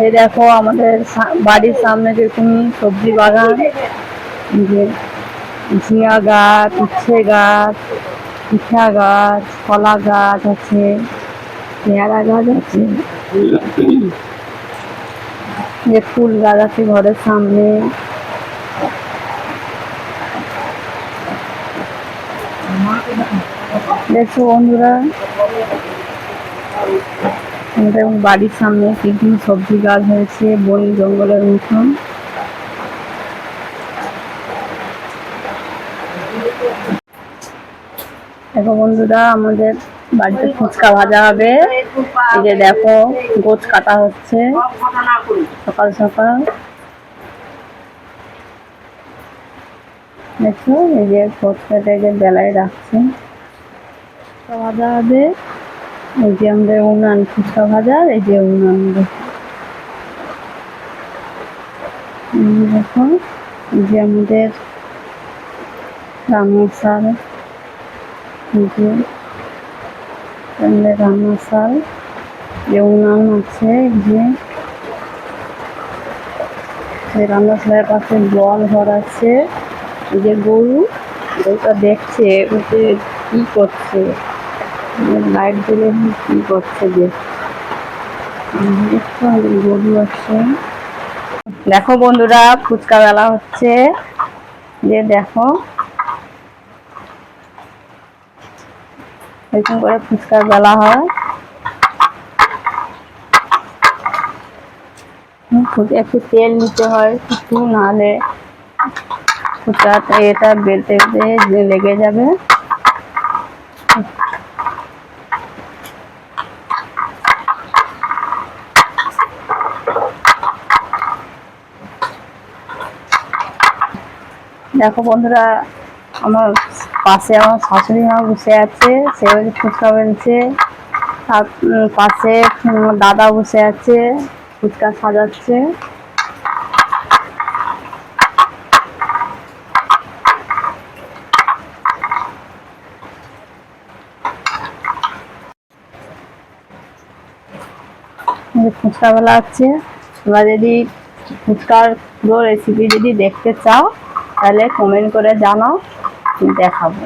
এই দেখো আমাদের বাড়ির সামনে যে যেরকম সবজি বাগান যে ঝিঙা গাছ, উচ্ছে গাছ, পিঠা গাছ, কলা গাছ আছে, পেয়ারা গাছ আছে। যে ফুল গাছ আছে ঘরের সামনে। দেখছ বন্ধুরা আমাদের বাড়ির সামনে কিছু সবজি গাছ হয়েছে বন জঙ্গলের মতন। দেখো বন্ধুরা, আমাদের বাড়িতে ফুচকা ভাজা হবে। এই যে দেখো, গোছ কাটা হচ্ছে। সকাল সকাল। দেখো, এই যে ফুচকাটা যে বেলায় রাখছে। ভাজা হবে। এই যে আমাদের উনান ফুচকা ভাজা এই যে উনান দেখো যে আমাদের রান্নার এই যে আমাদের রান্নার শাল যে উনান আছে যে। এই রান্নার শালের পাশে জল ঘর আছে। যে গরু, গরুটা দেখছে ওকে কি করছে। লাইট জ্বলে কি করছে যে? দেখো বন্ধুরা, ফুচকা বেলা হচ্ছে। যে দেখো, এরকম করে ফুচকা বেলা হয়। একটু তেল নিতে হয়, একটু নাহলে ফুচকাটা এটা বেলতে বেলতে লেগে যাবে। দেখো বন্ধুরা, আমার পাশে আমার শাশুড়ি মা বসে আছে সে ফুচকা বেলছে তার পাশে দাদা বসে আছে, ফুচকা সাজাচ্ছে। ফুচকা বেলা আছে তোমরা যদি ফুচকার রেসিপি যদি দেখতে চাও তাহলে কমেন্ট করে জানাও দেখাবো।